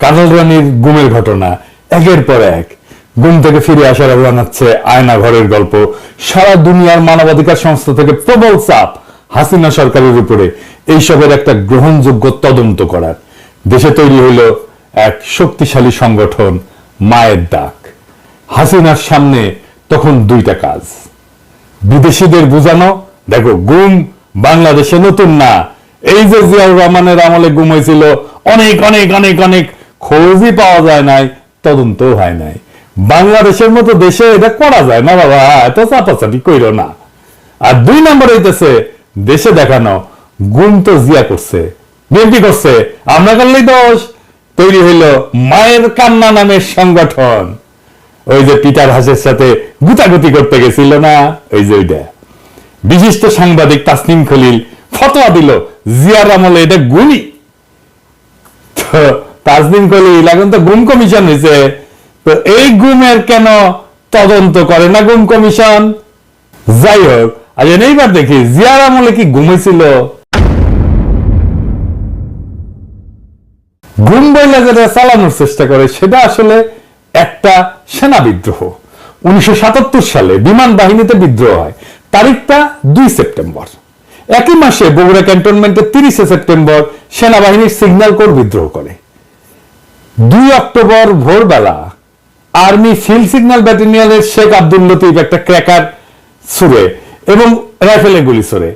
কাজল রানীর গুমের ঘটনা, একের পর এক। গুম থেকে ফিরে আসার জানাচ্ছে আয়না ঘরের গল্প। সারা দুনিয়ার মানবাধিকার সংস্থা থেকে প্রবল চাপ হাসিনা সরকারের উপরে। এইসবের একটা গ্রহণযোগ্য তদন্ত করার। দেশে তৈরি হলো এক শক্তিশালী সংগঠন, মায়ের ডাক। হাসিনার সামনে তখন দুইটা কাজ। বিদেশিদের বুঝানো, দেখো গুম বাংলাদেশে নতুন না। এই যে জিয়াউর রহমানের আমলে গুম হয়েছিল অনেক অনেক অনেক অনেক খোঁজই পাওয়া যায় নাই তদন্ত হয় নাই। বাংলাদেশের মতো দেশে এটা করা যায় না বাবা, এত চাপাচাপি কইর না। আর দুই নম্বর হইতেছে, দেশে দেখানো, গুম তো জিয়া করছে। বিএনপি করছে, আমরা করলেই দোষ। তৈরি হইল মায়ের কান্না নামের সংগঠন। ওই যে পিটার হাসের সাথে গুতাগুতি করতে গেছিল না? ওই যে ওইটা। বিশিষ্ট সাংবাদিক তাসনিম খলিল ফতোয়া দিল, জিয়ার আমলে এটা গুলি। তো তাসনিম খলিল এখন তো গুম কমিশন হয়েছে তো এই গুমের কেন তদন্ত করে না গুম কমিশন? যাই হোক আজ এইবার দেখি, জিয়ার আমলে কি ঘুমেছিল গুম বইলা যেটা চালানোর চেষ্টা করে, সেটা আসলে একটা সেনা বিদ্রোহ। উনিশশো সাতাত্তর সালে বিমান বাহিনীতে বিদ্রোহ হয়, তারিখটা দুই সেপ্টেম্বর। একই মাসে বগুড়া ক্যান্টনমেন্টে তিরিশে সেপ্টেম্বর সেনাবাহিনীর সিগন্যাল কোর বিদ্রোহ করে। দুই অক্টোবর ভোরবেলা আর্মি ফিল্ড সিগন্যাল ব্যাটালিয়নের শেখ আব্দুল লতিফ একটা ক্র্যাকার ছুড়ে এবং রাইফেলের গুলি ছুড়ে।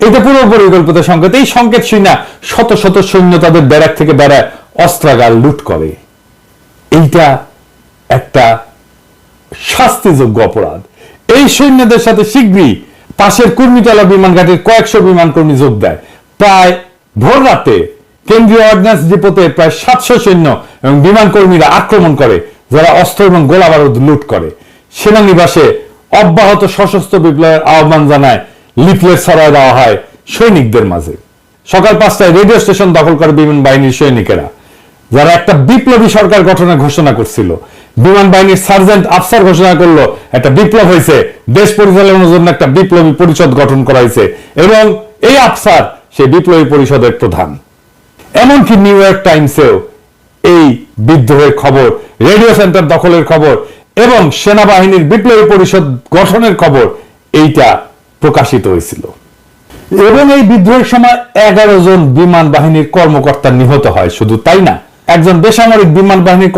এটা পুরো পরিকল্পিত সংকেত। এই সংকেত শুই না শত শত সৈন্য তাদের ব্যারাক থেকে বেড়ায় অস্ত্রাগার লুট করে। এইটা একটা শাস্তিযোগ্য অপরাধ। এই সৈন্যদের সাথে শীঘ্রই পাশের কুর্মিতলা বিমান ঘাটের কয়েকশো বিমান কর্মী যোগ দেয়। প্রায় ভোর রাতে কেন্দ্রীয় অর্ডিন্যান্স ডিপোতে প্রায় সাতশো সৈন্য এবং বিমান কর্মীরা আক্রমণ করে, যারা অস্ত্র এবং গোলা বারুদ লুট করে। সেনানিবাসে অব্যাহত সশস্ত্র বিপ্লবের আহ্বান জানায় লিফলেট ছড়ায় দেওয়া হয় সৈনিকদের মাঝে। সকাল পাঁচটায় রেডিও স্টেশন দখল করে বিমান বাহিনীর সৈনিকেরা, যারা একটা বিপ্লবী সরকার গঠনের ঘোষণা করছিল। বিমান বাহিনীর সার্জেন্ট আফসার ঘোষণা করল, একটা বিপ্লব হয়েছে, দেশ পরিচালনার জন্য একটা বিপ্লবী পরিষদ গঠন করা হয়েছে। এবং এই আফসার সেই বিপ্লবী পরিষদের প্রধান। এমনকি নিউ ইয়র্ক টাইমসেও এই বিদ্রোহের খবর রেডিও সেন্টার দখলের খবর এবং সেনাবাহিনীর বিপ্লবী পরিষদ গঠনের খবর, এইটা প্রকাশিত হয়েছিল। এবং এই বিদ্রোহের সময় এগারো জন বিমান বাহিনীর কর্মকর্তা নিহত হয়, শুধু তাই না, একজন বেসামরিক বিমান বাহিনীর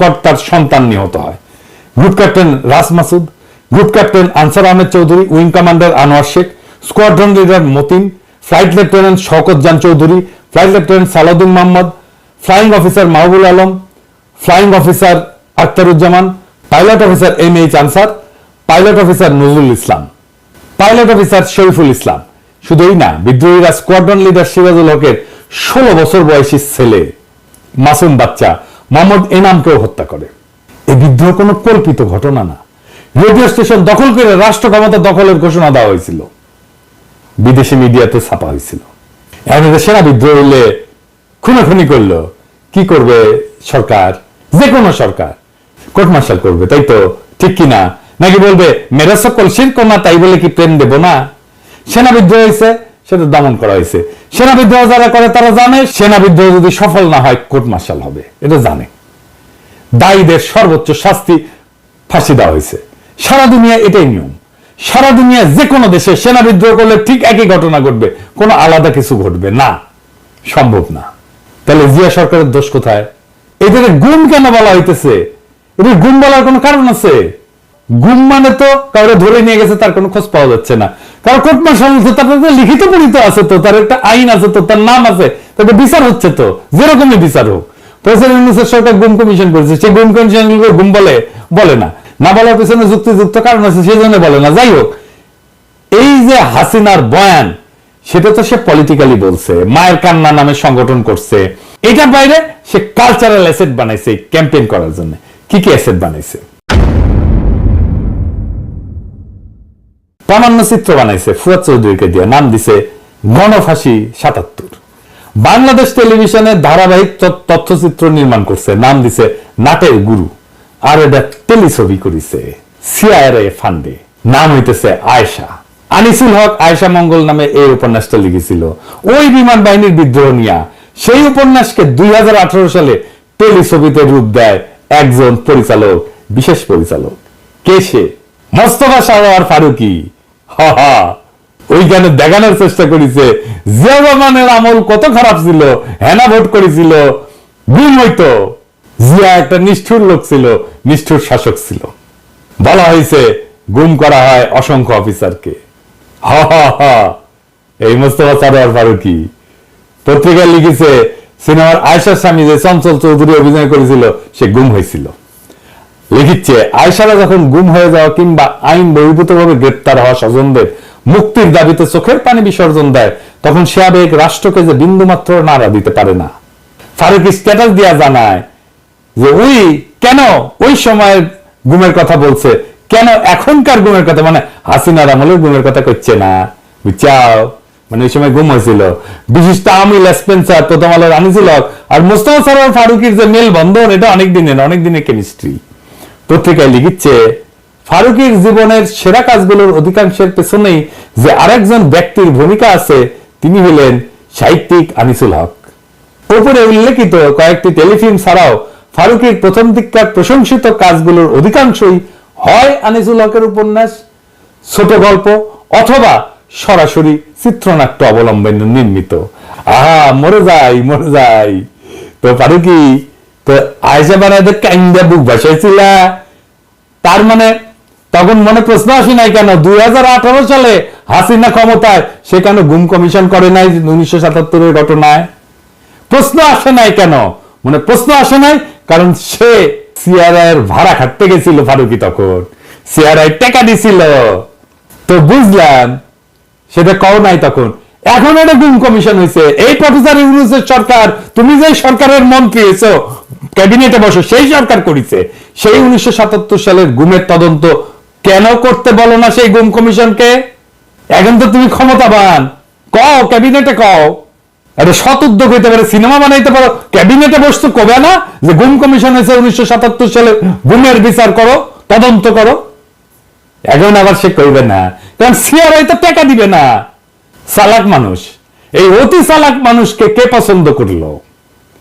কর্তার সন্তান নিহত হয়। Group captain Ras Masud, group captain Ansar Ahmed Chowdhury, wing commander Anwar Sheikh, squadron leader Matin, flight lieutenant Shawkat Jan Chowdhury flight lieutenant Salauddin Mohammad flying officer Mahbul Alam flying officer Akhtaruzzaman pilot officer M H Ansar pilot officer Nazrul Islam pilot officer Shariful Islam শুধুই না, বিদ্রোহীরা squadron leader Sirajul হকের ষোলো বছর বয়সী ছেলে, মাসুম বাচ্চা মোহাম্মদ এনামকেও হত্যা করে। এই বিদ্রোহ কোনো কল্পিত ঘটনা না। রেডিও স্টেশন দখল করে রাষ্ট্র ক্ষমতা দখলের ঘোষণা দেওয়া হয়েছিল। বিদেশি মিডিয়াতে ছাপা হয়েছিল। এখন সেনা বিদ্রোহ হইলে খুনাখুনি করল। কি করবে সরকার? যে কোনো সরকার। কোর্ট মার্শাল করবে, তাই তো? ঠিক কি না? নাকি বলবে, মেরা সকল শিরক না তাই বলে কি প্রেম দেব না? সেনা বিদ্রোহ হয়েছে সেটা দমন করা হয়েছে সেনা বিদ্রোহ যারা করে, তারা জানে সেনা বিদ্রোহ যদি সফল না হয়, কোর্ট মার্শাল হবে। এটা জানে। দায়ীদের সর্বোচ্চ শাস্তি ফাঁসি দেওয়া হয়েছে সারা দুনিয়া এটাই নিয়ম। সারা দুনিয়া যে কোনো দেশে সেনা বিদ্রোহ করলে ঠিক একই ঘটনা ঘটবে। কোনো আলাদা কিছু ঘটবে না। সম্ভব না। তাহলে জিয়া সরকারের দোষ কোথায়? এটাকে গুম কেন বলা হইতেছে? এটা গুম বলার কোনো কারণ আছে? গুম মানে তো কাউরে ধরে নিয়ে গেছে, তার কোনো খোঁজ পাওয়া যাচ্ছে না। কারণ কোর্ট মার্শাল হচ্ছে তার লিখিত পরিত আছে তো, তার একটা আইন আছে তো, তার নাম আছে, তাতে বিচার হচ্ছে তো, যেরকমই বিচার হোক। প্রেসিডেন্ট সরকার গুম কমিশন করেছে সেই গুম কমিশন গুম বলে বলে না। না বলার পেছনে যুক্তিযুক্ত কারণ আছে সেই জন্য বলে না। যাই হোক, এই যে হাসিনার বয়ান, সেটা তো সে পলিটিক্যালি বলছে, মায়ের কান্না নামে সংগঠন করছে। এটার বাইরে সে কালচারাল অ্যাসেট বানাইছে ক্যাম্পেইন করার জন্য। কি কি অ্যাসেট বানাইছে? প্রামাণ্য চিত্র বানাইছে, ফুয়াদ চৌধুরীকে দিয়ে। নাম দিছে গণফাঁসি সাতাত্তর। বাংলাদেশ টেলিভিশনে ধারাবাহিক তথ্যচিত্র নির্মাণ করছে, নাম দিছে নাটের গুরু। আর এটা টেলিছবি করিছে সিআইআরএ ফান্ডে। নাম হইতেছে আয়েশা। আনিসুল হক আয়েশা মঙ্গল নামে এই উপন্যাসটা লিখেছিল। ওই বিমান বাহিনীর বিদ্রোহ নিয়া সেই উপন্যাসকে দুই সালে টেলিছবিতে রূপ দেয় একজন পরিচালক, বিশেষ পরিচালক। কে সে? মোস্তফা সারোয়ার ফারুকি। হা হা। ওইখানে দেখানোর চেষ্টা করেছে জিয়া রহমানের আমল কত খারাপ ছিল, হেনা ভোট করেছিল। গুম হইতো জিয়া একটা নিষ্ঠুর লোক ছিল, নিষ্ঠুর শাসক ছিল। বলা হয়েছে, গুম করা হয় অসংখ্য অফিসারকে। এই মোস্তফা সারোয়ার ফারুকি। পত্রিকায় লিখেছে, সিনেমার আয়সার স্বামী যে চঞ্চল চৌধুরী অভিনয় করেছিল, সে গুম হয়েছিল। লিখিচ্ছে আয়সারা যখন গুম হয়ে যাওয়া কিংবা আইন বহির্ভূতভাবে গ্রেপ্তার হওয়া স্বজনদের মুক্তির দাবিতে চোখের পানি বিসর্জন দেয়, তখন সে আবেগ রাষ্ট্রকে যে বিন্দুমাত্র নাড়া দিতে পারে না। ফারুকি স্ট্যাটাস দিয়া জানায় যে ওই কেন ওই সময়ের গুমের কথা বলছে? কেন এখনকার গুমের কথা? মানে হাসিনার আমলের গুমের কথা করছে না। বুঝছাও? মানে ওই সময় গুম হয়েছিল। বিশিষ্ট আমিল, স্পেন্সার, প্রথম আলোর আনিছিল আর মোস্তফা সরোয়ার ফারুকির যে মেল বন্ধন এটা অনেক দিনের অনেক দিনের কেমিস্ট্রি পত্রিকায় লিখিচ্ছে ফারুকির জীবনের সেরা কাজগুলোর অধিকাংশের পেছনেই যে আরেকজন ব্যক্তির ভূমিকা আছে, তিনি হলেন সাহিত্যিক আনিসুল হক। উপরে উল্লেখিত কয়েকটি টেলিফিল্ম ছাড়াও ফারুকের প্রথম দিককার প্রশংসিত কাজগুলোর অধিকাংশই হয় আনিসুল হকের উপন্যাস, ছোট গল্প অথবা সরাসরি চিত্রনাট্য অবলম্বনে নির্মিত। আহা, মরে যাই মরে যাই। তো ফারুকি, তো আয়সা বানায় কাইন্দা বুক ভাসাইছিলা। তার মানে তখন মনে প্রশ্ন আসে নাই কেন? দুই হাজার আঠারো সালে হাসিনা ক্ষমতায় সে কেন গুম কমিশন করে নাই উনিশশো সাতাত্তরের ঘটনায়? প্রশ্ন আসে নাই কেন? মানে প্রশ্ন আসে নাই কারণ সে এর ভাড়া খাটতে গেছিল ফারুকি তখন। সিআরআই টাকা দিছিল। তো বুঝলাম সেটা কও নাই তখন। এখন এটা গুম কমিশন হয়েছে এই প্রফেসর ইউনুসের সরকার, তুমি যে সরকারের মন্ত্রী এসো ক্যাবিনেটে বসো, সেই সরকার করেছে। সেই উনিশশো সাতাত্তর সালের গুমের তদন্ত কেন করতে বলো না সেই গুম কমিশনকে? এখন তো তুমি ক্ষমতাবান। কও, ক্যাবিনেটে কও। আরে সৎ উদ্যোগ হইতে পারে, সিনেমা বানাইতে পারো, ক্যাবিনেটে বসতে কবে না? যে গুম কমিশন হয়েছে উনিশশো সালে, গুমের বিচার করো, তদন্ত করো। এখন আবার সে করবে না। কারণ সিআরআই তো টাকা দিবে না। চালাক মানুষ। এই অতি চালাক মানুষকে কে পছন্দ করল?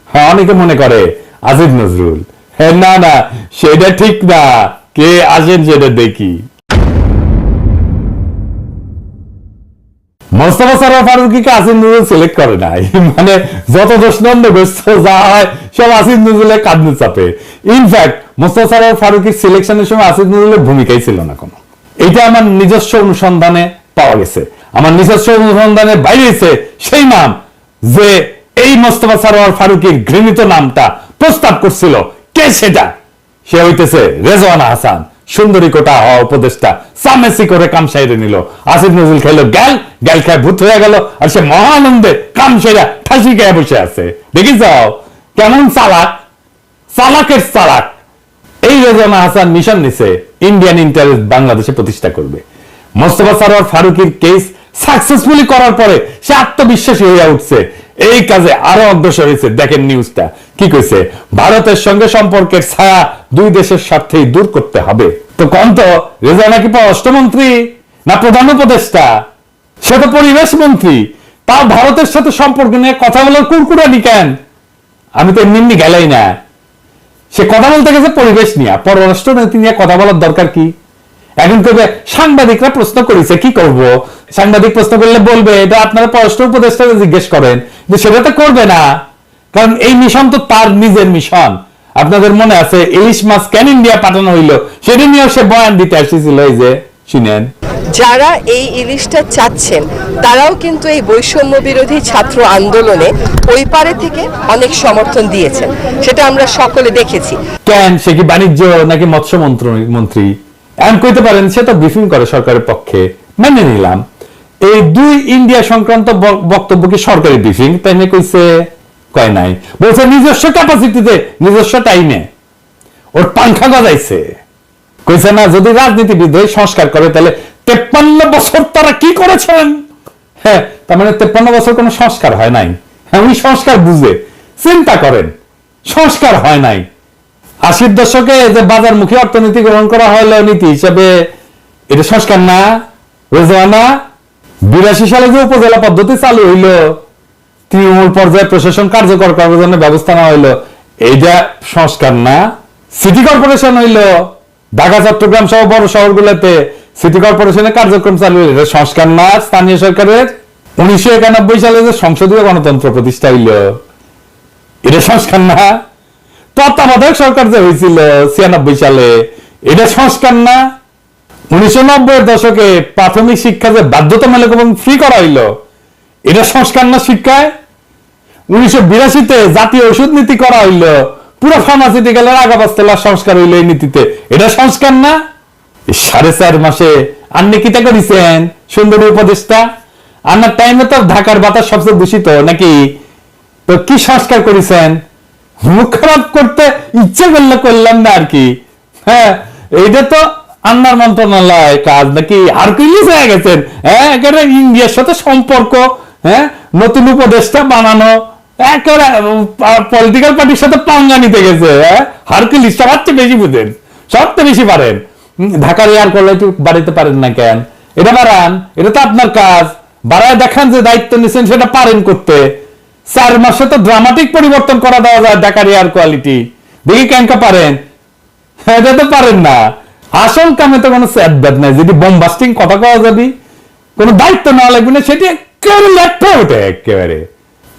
হ্যাঁ অনেকে মনে করে, আজিজ নজরুল। হ্যাঁ না না, সেটা ঠিক না। কে আসেন সেটা দেখি। মোস্তফা সরোয়ার ফারুকিকে আসিন নজরুল সিলেক্ট করে নাই। মানে যত দোষ নন্দ গ্রস্ত যা হয় সব আসিন নজরুলের কাঁদনে চাপে। ইনফ্যাক্ট মোস্তফা সরোয়ার ফারুকির সিলেকশনের সময় আসিন নজরুলের ভূমিকাই ছিল না কোনো। এটা আমার নিজস্ব অনুসন্ধানে পাওয়া গেছে। আমার নিজস্ব অনুসন্ধানে বাইরেছে সেই নাম যে এই মোস্তফা সরোয়ার ফারুকির ঘৃণিত নামটা প্রস্তাব করছিল, কে সেটা? সে হইতেছে রেজওয়ানা হাসান। সুন্দরী কোটা হওয়া উপদেশটা সামেসি করে কাম সাইরে নিল। আসিফ নজরুল খেলো গ্যাল গ্যাল খায় ভূত হয়ে গেল, আর সে মহানন্দে কাম সেরা ঠাসি গায়ে বসে আছে। দেখি যাও কেমন চালাক? চালাকের চালাক। এই রেজানা হাসান মিশন নিছে। ইন্ডিয়ান ইন্টারেস্ট বাংলাদেশে প্রতিষ্ঠা করবে। মোস্তফা সারোয়ার ফারুকির কেস সাকসেসফুলি করার পরে সে আত্মবিশ্বাসী হয়ে উঠছে। এই কাজে আরও অগ্রসর হয়েছে দেখেন নিউজটা। কি কইছে? ভারতের সঙ্গে সম্পর্কের ছায়া দুই দেশের স্বার্থেই দূর করতে হবে। তো কম তো? রেজা নাকি পররাষ্ট্রমন্ত্রী না প্রধান উপদেষ্টা? সে তো পরিবেশ মন্ত্রী। তা ভারতের সাথে সম্পর্ক নিয়ে কথা বলার কুরকুরানি কেন? আমি তো এমনি গেলাই না। সে কথা বলতে গেছে পরিবেশ নিয়ে। পররাষ্ট্র নীতি নিয়ে কথা বলার দরকার কি? এখন কবে সাংবাদিকরা প্রশ্ন করেছে কি করব? সাংবাদিক প্রশ্ন করলে বলবে এটা আপনারা পররাষ্ট্র উপদেষ্টা জিজ্ঞেস করেন যে সেটা তো করবে না। কারণ এই মিশন তো তার নিজের মিশন। আপনাদের মনে আছে ইলিশ মাছ কেন ইন্ডিয়া পাঠানো হইল? সেটা নিয়েও সে বয়ান দিতে আসছিল এই যে শুনেন। যারা এই ইলিশটা চাচ্ছেন তারাও কিন্তু এই বৈষম্য বিরোধী ছাত্র আন্দোলনে ওই পারে থেকে অনেক সমর্থন দিয়েছেন। সেটা আমরা সকলে দেখেছি। কেন? সে কি বাণিজ্য নাকি মৎস্য মন্ত্রী? এমন কইতে পারেন, সে তো ব্রিফিং করে সরকারের পক্ষে। মেনে নিলাম। এই দুই ইন্ডিয়া সংক্রান্ত বক্তব্য কি সরকারি ব্রিফিং তাই নিয়ে কইছে, কয় নাই। বলছে, নিজস্ব ক্যাপাসিটিতে নিজস্ব টাইমে ওর পাংখা গজাইছে। কইছে, না, যদি রাজনীতিবিদ সংস্কার করে, তাহলে তেপ্পান্ন বছর তারা কি করেছেন? হ্যাঁ তার মানে তেপ্পান্ন বছর কোনো সংস্কার হয় নাই। হ্যাঁ উনি সংস্কার বুঝে। চিন্তা করেন, সংস্কার হয় নাই। আশির দশকে যে বাজার বাজারমুখী অর্থনীতি গ্রহণ করা হলো, নীতি হিসেবে, এটা সংস্কার না, রেজওয়ানা বিরাশি সালে যে উপজেলা পদ্ধতি চালু হইল, তৃণমূল পর্যায়ে প্রশাসন কার্যকর করার জন্য ব্যবস্থা নেওয়া হইল, এইটা সংস্কার না। সিটি কর্পোরেশন হইল, ঢাকা, চট্টগ্রাম সহ বড় শহরগুলোতে সিটি কর্পোরেশনের কার্যক্রম চালু হইল, এটা সংস্কার না, স্থানীয় সরকারের। উনিশশো একানব্বই সালে যে সংসদীয় গণতন্ত্র প্রতিষ্ঠা হইল, এটা সংস্কার না। তত্ত্বাবধায়ক সরকার যে হয়েছিল ছিয়ানব্বই সালে, এটা সংস্কার না। উনিশশো নব্বই দশকে প্রাথমিক শিক্ষা যে বাধ্যতামূলক এবং ফ্রি করা হইল, এটা সংস্কার না শিক্ষায়? উনিশশো বিরাশিতে জাতীয় ওষুধ নীতি করা হইল, পুরো ফার্মাসিউটিক্যালের আগাবাস্তলার সংস্কার হইল এই নীতিতে। এটা সংস্কার না? সাড়ে চার মাসে আপনি কিতা করেছেন সুন্দরী উপদেষ্টা। আপনার টাইমে তো ঢাকার বাতাস সবচেয়ে দূষিত, নাকি? তো কি সংস্কার করেছেন? মুখ খারাপ করতে ইচ্ছে করলে করলাম না আর কি। হ্যাঁ এইটা তো আন্নার মন্ত্রণালয় কাজ নাকি আর কিলিস হয়ে গেছেন। হ্যাঁ একেবারে ইন্ডিয়ার সাথে সম্পর্ক হ্যাঁ নতুন উপদেশটা বানানো, একেবারে পলিটিক্যাল পার্টির সাথে পাঙ্গা নিতে গেছে হ্যাঁ হারকুলিস সবার বেশি বুঝেন সবচেয়ে বেশি পারেন। ঢাকার এয়ার কোয়ালিটি বাড়াইতে পারেন না কেন? এটা বাড়ান, এটা তো আপনার কাজ। বাড়ায় দেখান যে দায়িত্ব নিচ্ছেন সেটা পারেন করতে। চার মাসে তো ড্রামাটিক পরিবর্তন করা দেওয়া যায় ঢাকার এয়ার কোয়ালিটি দেখি কেনকা পারেন? হ্যাঁ, এটা তো পারেন না। আসল কামে তো কোনো স্যাড ব্যাড নাই। যদি বোমবাস্টিং কথা কওয়া যাবি কোনো দায়িত্ব নেওয়া লাগবে না সেটি একেবারে লেখতে ওঠে একেবারে।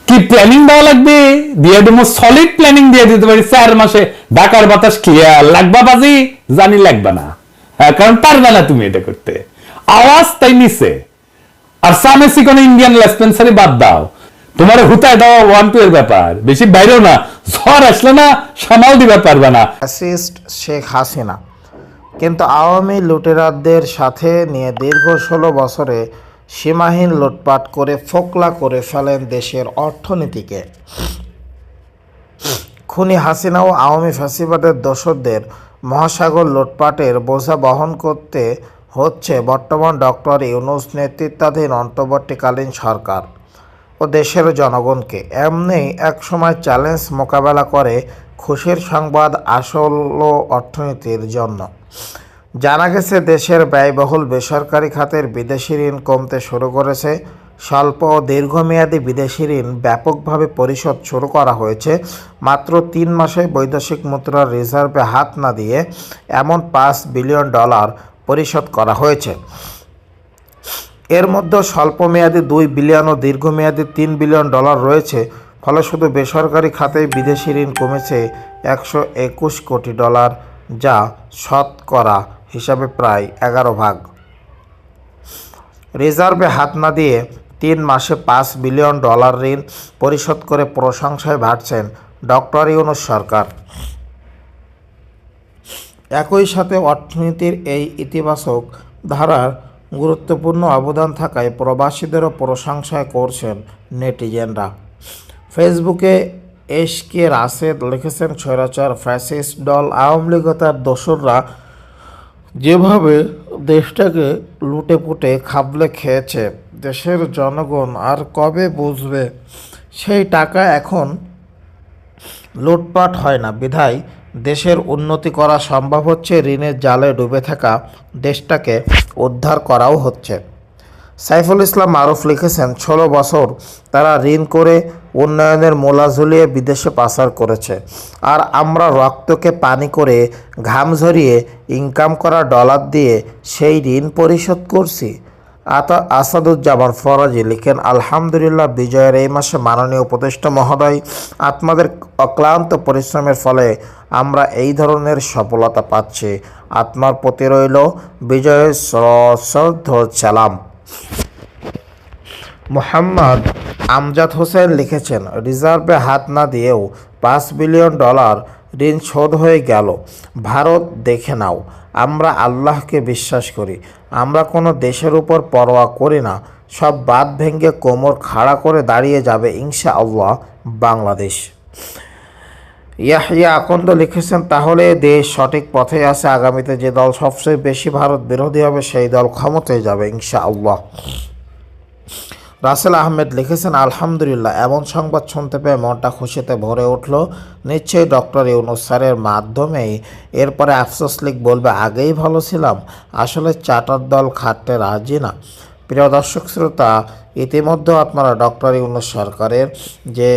কি প্ল্যানিং দেওয়া লাগবে? দিয়ে দেবো সলিড প্ল্যানিং দিয়ে দিতে পারি চার মাসে। ঢাকার বাতাস ক্লিয়ার লাগবা বাজি? জানি লাগবে না। হ্যাঁ কারণ পারবে না তুমি এটা করতে। আওয়াজ তাই নিছে। আর সামেসি কোনো ইন্ডিয়ান লেসপেন্সারি বাদ দাও। তোমার হুতায় দেওয়া ওয়ান টু এর ব্যাপার। বেশি বাইরেও না। ঝড় আসলে না, সামাল দিবে পারবে না। ফ্যাসিস্ট শেখ হাসিনা। কিন্তু আওয়ামী লুটেরাদের সাথে নিয়ে দীর্ঘ ষোলো বছরে সীমাহীন লুটপাট করে ফোকলা করে ফেলেন দেশের অর্থনীতিকে। খুনি হাসিনা ও আওয়ামী ফ্যাসিবাদের দোসরদের মহাসাগর লুটপাটের বোঝা বহন করতে হচ্ছে বর্তমান ডক্টর ইউনুস নেতৃত্বাধীন অন্তর্বর্তীকালীন সরকার। ও দেশের জনগণকে। এমনি একসময় চ্যালেঞ্জ মোকাবেলা করে খুশির সংবাদ আসল অর্থনীতির জন্য। জানা গেছে, দেশের ব্যয়বহুল বেসরকারি খাতের বিদেশি ঋণ কমতে শুরু করেছে। স্বল্প ও দীর্ঘমেয়াদী বিদেশি ঋণ ব্যাপকভাবে পরিশোধ শুরু করা হয়েছে। মাত্র তিন মাসে বৈদেশিক মুদ্রার রিজার্ভে হাত না দিয়ে এমন পাঁচ বিলিয়ন ডলার পরিশোধ করা হয়েছে। এর মধ্যে স্বল্পমেয়াদী দুই বিলিয়ন ও দীর্ঘমেয়াদী তিন বিলিয়ন ডলার রয়েছে। ফলে শুধু বেসরকারি খাতে বিদেশি ঋণ কমেছে একশো একুশ কোটি ডলার, যা শতকরা হিসাবে প্রায় এগারো ভাগ। রিজার্ভে হাত না দিয়ে তিন মাসে পাঁচ বিলিয়ন ডলার ঋণ পরিশোধ করে প্রশংসায় ভাটছেন ডক্টর ইউনুস সরকার। একই সাথে অর্থনীতির এই ইতিবাচক ধারার গুরুত্বপূর্ণ অবদান থাকায় প্রবাসীদেরও প্রশংসা করছেন নেটিজেনরা। ফেসবুকে এস কে রাশেদ লিখেছেন, স্বৈরাচার, ফ্যাসিস্ট দল, আওয়ামী লীগ ও তার দোসররা যেভাবে দেশটাকে লুটে পুটে খাবলে খেয়েছে, দেশের জনগণ আর কবে বুঝবে? সেই টাকা এখন লুটপাট হয় না। বিধায় দেশের উন্নতি করা সম্ভব হচ্ছে, ঋণের জালে ডুবে থাকা দেশটাকে উদ্ধার করাও হচ্ছে। সাইফুল ইসলাম মারুফ লিখেছেন, ষোলো বছর তারা ঋণ করে উন্নয়নের মোলা ঝুলিয়ে বিদেশে পাচার করেছে। আর আমরা রক্তকে পানি করে ঘাম ঝরিয়ে ইনকাম করা ডলার দিয়ে সেই ঋণ পরিশোধ করছি। আতা আসাদুজ্জামান ফরাজি লিখেন, আলহামদুলিল্লাহ, বিজয়ের এই মাসে মাননীয় উপদেষ্টা মহোদয়, আত্মাদের অক্লান্ত পরিশ্রমের ফলে আমরা এই ধরনের সফলতা পাচ্ছি। আত্মার প্রতি রইল বিজয়ের সশ্রদ্ধ সালাম। মোহাম্মদ আমজাদ হোসেন লিখেছেন, রিজার্ভে হাত না দিয়েও পাঁচ বিলিয়ন ডলার ঋণ শোধ হয়ে গেল। ভারত দেখে নাও, আমরা আল্লাহকে বিশ্বাস করি। আমরা কোনো দেশের উপর পরোয়া করি না। সব বাদ ভেঙে কোমর খাড়া করে দাঁড়িয়ে যাবে ইনশা আল্লাহ বাংলাদেশ। ইয়াহিয়া আকন্দ লিখেছেন, তাহলে দেশ সঠিক পথে আছে। আগামীতে যে দল সবচেয়ে বেশি ভারত বিরোধী হবে, সেই দল ক্ষমতায় যাবে ইনশা আল্লাহ রাসেল আহমেদ লিখেছেন, আলহামদুলিল্লাহ। এমন সংবাদ শুনতে পেয়ে মনটা খুশিতে ভরে উঠল। নিশ্চয়ই ডক্টর ইউনুস স্যারের মাধ্যমেই। এরপরে আফসোস লিগ বলবে, আগেই ভালো ছিলাম। আসলে চাটার দল খাটতে রাজি না। প্রিয় দর্শক শ্রোতা ইতিমধ্যে আপনারা ডক্টর ইউনুস সরকারের যে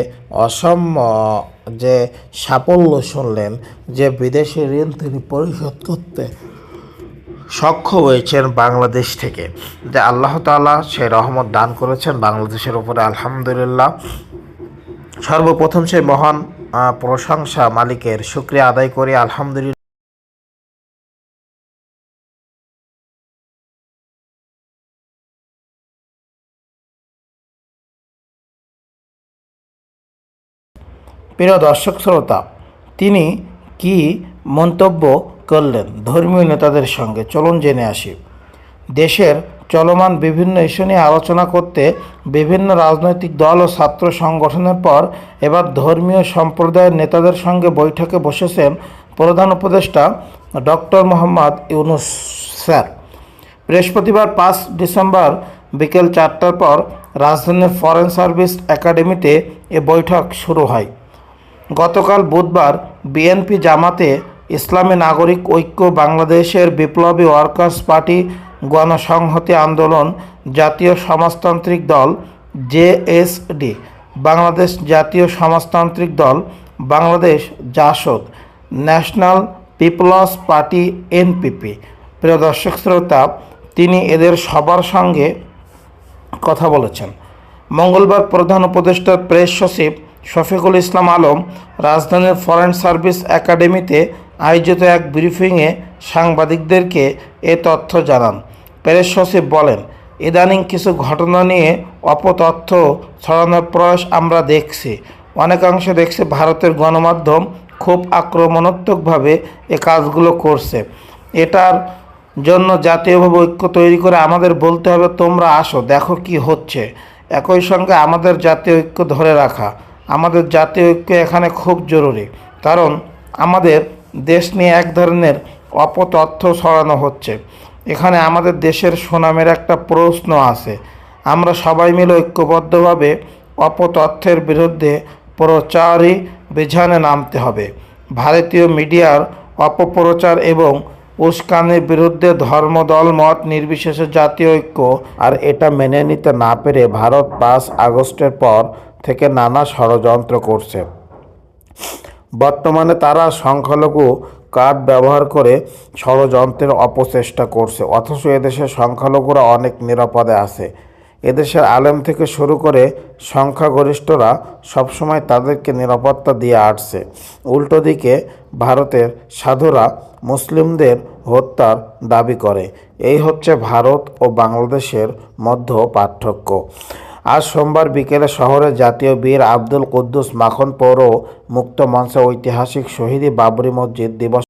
অসম যে সাফল্য শুনলেন, যে বিদেশি ঋণ তিনি পরিশোধ করতে সক্ষম হয়েছেন বাংলাদেশ থেকে। যে আল্লাহ তাআলা সেই রহমত দান করেছেন বাংলাদেশের উপরে, আলহামদুলিল্লাহ। সর্বপ্রথম সেই মহান প্রশংসা মালিকের শুক্রিয়া আদায় করি, আলহামদুলিল্লাহ। প্রিয় দর্শক, শ্রোতা, তিনি কি মন্তব্য করলেন ধর্মীয় নেতাদের সঙ্গে? চলুন জেনে আসি। দেশের চলমান বিভিন্ন ইস্যু নিয়ে আলোচনা করতে বিভিন্ন রাজনৈতিক দল ও ছাত্র সংগঠনের পর এবার ধর্মীয় সম্প্রদায়ের নেতাদের সঙ্গে বৈঠকে বসেছেন প্রধান উপদেষ্টা ডক্টর মোহাম্মদ ইউনুস স্যার। বৃহস্পতিবার পাঁচ ডিসেম্বর বিকেল চারটার পর রাজধানীর ফরেন সার্ভিস একাডেমিতে এ বৈঠক শুরু হয়। গতকাল বুধবার বিএনপি জামাতে ইসলামী নাগরিক ঐক্য বাংলাদেশের বিপ্লবী ওয়ার্কার্স পার্টি গণসংহতি আন্দোলন জাতীয় সমাজতান্ত্রিক দল জেএসডি বাংলাদেশ জাতীয় সমাজতান্ত্রিক দল, Bangladesh JASAD, National Peoples Party NPP প্রিয় দর্শক শ্রোতা, তিনি এদের সবার সঙ্গে কথা বলেছেন। মঙ্গলবার প্রধান উপদেষ্টার প্রেস সচিব শফিকুল ইসলাম আলম রাজধানীর ফরেন সার্ভিস একাডেমিতে আয়োজিত এক ব্রিফিংয়ে সাংবাদিকদেরকে এ তথ্য জানান। প্রেস সচিব বলেন, ইদানিং কিছু ঘটনা নিয়ে অপতথ্য ছড়ানোর প্রয়াস আমরা দেখছি। অনেকাংশে দেখছি ভারতের গণমাধ্যম খুব আক্রমণাত্মকভাবে এ কাজগুলো করছে। এটার জন্য জাতীয়ভাবে ঐক্য তৈরি করে আমাদের বলতে হবে, তোমরা আসো, দেখো কি হচ্ছে। একই সঙ্গে আমাদের জাতীয় ঐক্য ধরে রাখা। আমাদের জাতীয় ঐক্য এখানে খুব জরুরি। কারণ আমাদের দেশ নিয়ে এক ধরনের অপতথ্য ছড়ানো হচ্ছে। এখানে আমাদের দেশের সুনামের একটা প্রশ্ন আছে। আমরা সবাই মিলে ঐক্যবদ্ধভাবে অপতথ্যের বিরুদ্ধে প্রচারই বিধানে নামতে হবে। ভারতীয় মিডিয়ার অপপ্রচার এবং উস্কানির বিরুদ্ধে ধর্মদল মত নির্বিশেষে জাতীয় ঐক্য, আর এটা মেনে নিতে না পেরে ভারত পাঁচ আগস্টের পর থেকে নানা ষড়যন্ত্র করছে। বর্তমানে তারা সংখ্যালঘু কার্ড ব্যবহার করে ষড়যন্ত্রের অপচেষ্টা করছে, অথচ এদেশের সংখ্যালঘুরা অনেক নিরাপদে আছে। এদেশের আলেম থেকে শুরু করে সংখ্যাগরিষ্ঠরা সবসময় তাদেরকে নিরাপত্তা দিয়ে আসছে। উল্টো দিকে ভারতের সাধুরা মুসলিমদের হত্যার দাবি করে। এই হচ্ছে ভারত ও বাংলাদেশের মধ্য পার্থক্য আজ সোমবার বিকেলে শহরের জাতীয় বীর আব্দুল কুদ্দুস মাখন পৌর মুক্ত মঞ্চে ঐতিহাসিক শহীদি বাবরি মসজিদ দিবস